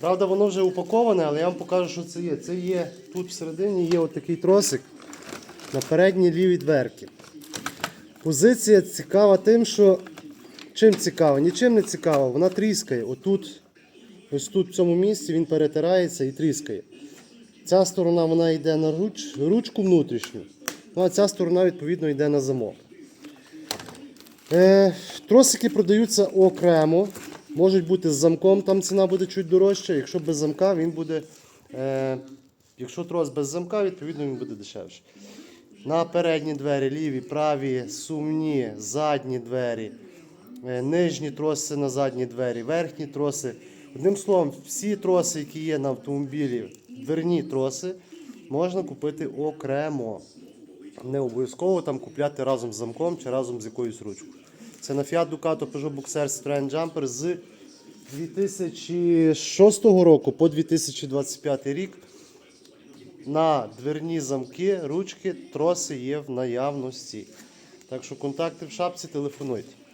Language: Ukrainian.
Правда, воно вже упаковане, але я вам покажу, що це є. Це є тут всередині є отакий тросик на передній лівій дверці. Позиція цікава тим, що чим цікава? Нічим не цікава, вона тріскає. Отут, ось тут в цьому місці він перетирається і тріскає. Ця сторона вона йде на руч, ручку внутрішню, ну а ця сторона відповідно йде на замок. Е, тросики продаються окремо. Можуть бути з замком, там ціна буде чуть дорожча. Якщо без замка, він буде. Е, якщо трос без замка, відповідно він буде дешевше. На передні двері, ліві, праві, сумні, задні двері, е, нижні троси на задні двері, верхні троси. Одним словом, всі троси, які є на автомобілі, дверні троси, можна купити окремо. Не обов'язково там купляти разом з замком чи разом з якоюсь ручкою. Це на Fiat Ducato Peugeot Boxer Citroen Jumper з 2006 року по 2025 рік. На дверні замки, ручки, троси є в наявності. Так що контакти в шапці телефонуйте.